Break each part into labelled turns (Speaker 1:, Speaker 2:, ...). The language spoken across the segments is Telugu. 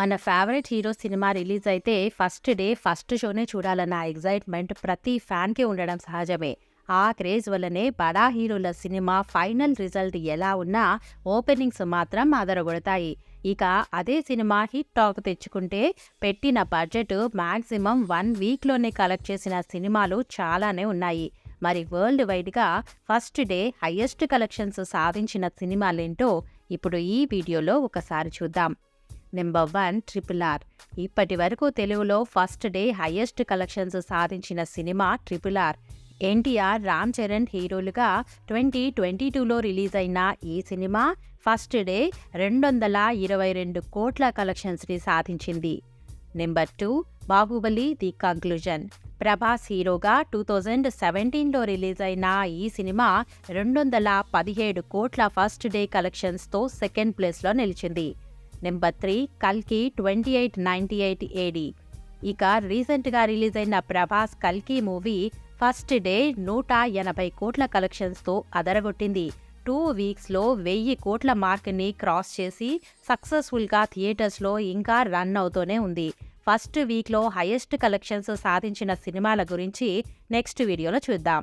Speaker 1: మన ఫేవరెట్ హీరో సినిమా రిలీజ్ అయితే ఫస్ట్ డే ఫస్ట్ షోనే చూడాలన్న ఎగ్జైట్మెంట్ ప్రతి ఫ్యాన్కి ఉండడం సహజమే. ఆ క్రేజ్ వల్లనే బడా హీరోల సినిమా ఫైనల్ రిజల్ట్ ఎలా ఉన్నా ఓపెనింగ్స్ మాత్రం అదరగొడతాయి. ఇక అదే సినిమా హిట్ టాక్ తెచ్చుకుంటే పెట్టిన బడ్జెట్ మ్యాక్సిమం వన్ వీక్లోనే కలెక్ట్ చేసిన సినిమాలు చాలానే ఉన్నాయి. మరి వరల్డ్ వైడ్గా ఫస్ట్ డే హయ్యెస్ట్ కలెక్షన్స్ సాధించిన సినిమాలేంటో ఇప్పుడు ఈ వీడియోలో ఒకసారి చూద్దాం. నెంబర్ వన్ ట్రిపుల్ ఆర్ ఇప్పటి వరకు తెలుగులో ఫస్ట్ డే హయ్యెస్ట్ కలెక్షన్స్ సాధించిన cinema triple R NTR Ram Charan హీరోలుగా ట్వంటీ ట్వంటీ టూలో రిలీజ్ అయిన ఈ సినిమా ఫస్ట్ డే రెండు వందల ఇరవై రెండు కోట్ల కలెక్షన్స్ని సాధించింది. Number two Baahubali the conclusion Prabhas హీరోగా టూ థౌజండ్ సెవెంటీన్లో రిలీజ్ అయిన ఈ సినిమా రెండు వందల పదిహేడు కోట్ల ఫస్ట్ డే కలెక్షన్స్తో సెకండ్ ప్లేస్లో నిలిచింది. నెంబర్ త్రీ కల్కి twenty eight ninety eight AD ఇక రీసెంట్గా రిలీజ్ అయిన ప్రభాస్ కల్కి మూవీ ఫస్ట్ డే నూట ఎనభై కోట్ల కలెక్షన్స్తో అదరగొట్టింది. టూ వీక్స్లో వెయ్యి కోట్ల మార్క్ని క్రాస్ చేసి సక్సెస్ఫుల్గా థియేటర్స్లో ఇంకా రన్ అవుతూనే ఉంది. ఫస్ట్ వీక్లో హైయెస్ట్ కలెక్షన్స్ సాధించిన సినిమాల గురించి నెక్స్ట్ వీడియోలో చూద్దాం.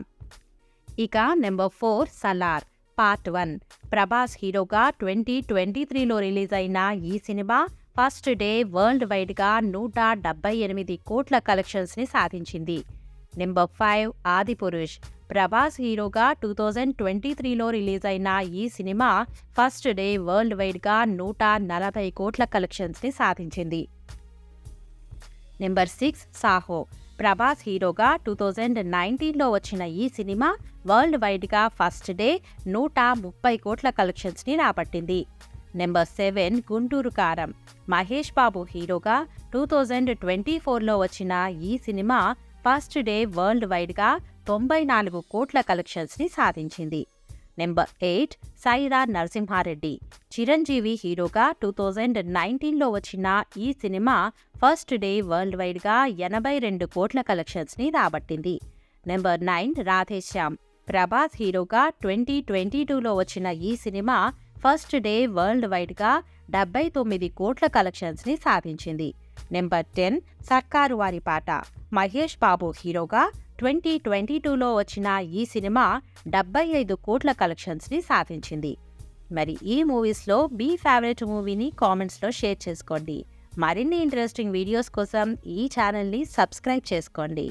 Speaker 1: ఇక number four Salaar. Part one. Prabhas హీరోగా ట్వంటీ ట్వంటీ త్రీలో రిలీజ్ అయిన ఈ సినిమా ఫస్ట్ డే వరల్డ్ వైడ్గా నూట డెబ్బై ఎనిమిది కోట్ల కలెక్షన్స్ని సాధించింది. నెంబర్ ఫైవ్ ఆదిపురుష్ ప్రభాస్ హీరోగా టూ థౌజండ్ ట్వంటీ త్రీలో రిలీజ్ అయిన ఈ సినిమా ఫస్ట్ డే వరల్డ్ వైడ్గా నూట నలభై కోట్ల కలెక్షన్స్ని సాధించింది. Number six Saaho. ప్రభాస్ హీరోగా టూ థౌజండ్ నైన్టీన్లో వచ్చిన ఈ సినిమా వరల్డ్ వైడ్గా ఫస్ట్ డే నూట ముప్పై కోట్ల కలెక్షన్స్ని రాబట్టింది. Number seven Guntur Kaaram. Mahesh Babu హీరోగా టూ థౌజండ్ ట్వంటీ ఫోర్లో వచ్చిన ఈ సినిమా ఫస్ట్ డే వరల్డ్ వైడ్గా తొంభై నాలుగు కోట్ల కలెక్షన్స్ని సాధించింది. Number eight Sye Raa Narasimha Reddy. Chiranjeevi హీరోగా టూ థౌజండ్ నైన్టీన్లో వచ్చిన ఈ సినిమా ఫస్ట్ డే వరల్డ్ వైడ్గా ఎనభై రెండు కోట్ల కలెక్షన్స్ని రాబట్టింది. Number nine Radhe Shyam. Prabhas హీరోగా ట్వంటీ ట్వంటీ టూలో వచ్చిన ఈ సినిమా ఫస్ట్ డే వరల్డ్ వైడ్గా డెబ్బై తొమ్మిది కోట్ల కలెక్షన్స్ని సాధించింది. నెంబర్ టెన్ సర్కారు వారి పాట. మహేష్ బాబు హీరోగా ట్వంటీ ట్వంటీ టూలో వచ్చిన ఈ సినిమా డెబ్బై ఐదు కోట్ల కలెక్షన్స్ని సాధించింది. మరి ఈ మూవీస్లో మీ ఫేవరెట్ మూవీని కామెంట్స్లో షేర్ చేసుకోండి. మరిన్ని ఇంట్రెస్టింగ్ వీడియోస్ కోసం ఈ ఛానల్ని సబ్స్క్రైబ్ చేసుకోండి.